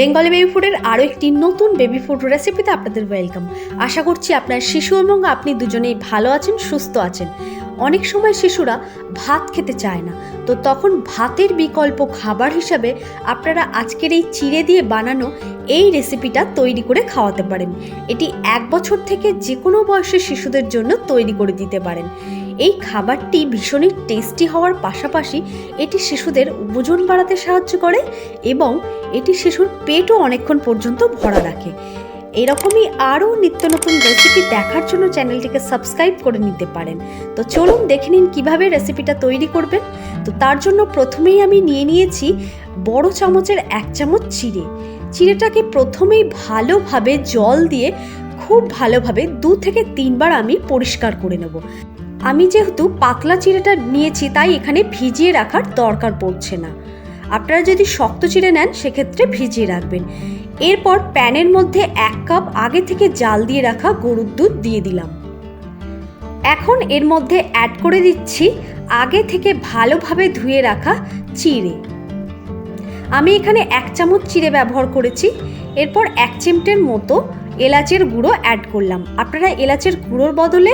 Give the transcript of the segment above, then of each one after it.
Bengali baby ফুডের আরও একটি নতুন বেবি ফুড রেসিপিতে আপনাদের ওয়েলকাম। আশা করছি আপনার শিশু এবং আপনি দুজনেই ভালো আছেন, সুস্থ আছেন। অনেক সময় শিশুরা ভাত খেতে চায় না। তো তখন ভাতের বিকল্প খাবার হিসাবে আপনারা আজকের এই চিড়ে দিয়ে বানানো এই রেসিপিটা তৈরি করে খাওয়াতে পারেন। এটি এক বছর থেকে যে কোনো বয়সের শিশুদের জন্য তৈরি করে দিতে পারেন। এই খাবারটি ভীষণই টেস্টি হওয়ার পাশাপাশি এটি শিশুদের ওজন বাড়াতে সাহায্য করে এবং এটি শিশুর পেটও অনেকক্ষণ পর্যন্ত ভরা রাখে। এরকমই আরও নিত্য নতুন রেসিপি দেখার জন্য চ্যানেলটিকে সাবস্ক্রাইব করে নিতে পারেন। তো চলুন দেখে নিন কীভাবে রেসিপিটা তৈরি করবেন। তো তার জন্য প্রথমেই আমি নিয়ে নিয়েছি বড় চামচের এক চামচ চিড়ে। চিড়েটাকে প্রথমেই ভালোভাবে জল দিয়ে খুব ভালোভাবে দু থেকে তিনবার আমি পরিষ্কার করে নেব। আমি যেহেতু পাতলা চিড়েটা নিয়েছি, তাই এখানে ভিজিয়ে রাখার দরকার পড়ছে না। আপনারা যদি শক্ত চিড়ে নেন, সেক্ষেত্রে ভিজিয়ে রাখবেন। এরপর প্যানের মধ্যে এক কাপ আগে থেকে জাল দিয়ে রাখা গরুর দুধ দিয়ে দিলাম। এখন এর মধ্যে অ্যাড করে দিচ্ছি আগে থেকে ভালোভাবে ধুয়ে রাখা চিড়ে। আমি এখানে এক চামচ চিড়ে ব্যবহার করেছি। এরপর এক চিমটের মতো এলাচের গুঁড়ো অ্যাড করলাম। আপনারা এলাচের গুঁড়োর বদলে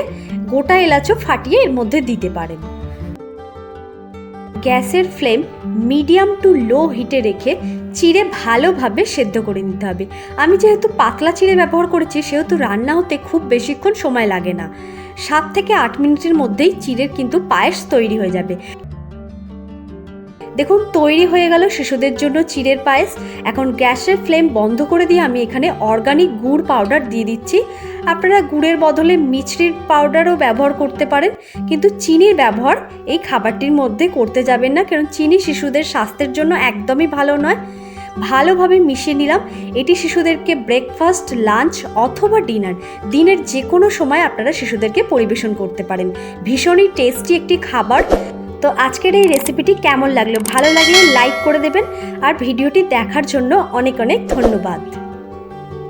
গোটা এলাচও ফাটিয়ে এর মধ্যে দিতে পারেন। গ্যাসের ফ্লেম মিডিয়াম টু লো হিটে রেখে চিড়ে ভালোভাবে সেদ্ধ করে নিতে হবে। আমি যেহেতু পাতলা চিড়ে ব্যবহার করেছি, সেহেতু রান্না হতে খুব বেশিক্ষণ সময় লাগে না। সাত থেকে আট মিনিটের মধ্যেই চিড়ের কিন্তু পায়েস তৈরি হয়ে যাবে। দেখুন, তৈরি হয়ে গেল শিশুদের জন্য চিড়ের পায়েস। এখন গ্যাসের ফ্লেম বন্ধ করে দিয়ে আমি এখানে অর্গানিক গুড় পাউডার দিয়ে দিচ্ছি। আপনারা গুড়ের বদলে মিছরির পাউডারও ব্যবহার করতে পারেন, কিন্তু চিনির ব্যবহার এই খাবারটির মধ্যে করতে যাবেন না, কারণ চিনি শিশুদের স্বাস্থ্যের জন্য একদমই ভালো নয়। ভালোভাবে মিশিয়ে নিলাম। এটি শিশুদেরকে ব্রেকফাস্ট, লাঞ্চ অথবা ডিনার দিনের যে কোনো সময় আপনারা শিশুদেরকে পরিবেশন করতে পারেন। ভীষণই টেস্টি একটি খাবার। তো আজকের এই রেসিপিটি কেমন লাগল? ভালো লাগলে লাইক করে দেবেন আর ভিডিওটি দেখার জন্য অনেক অনেক ধন্যবাদ।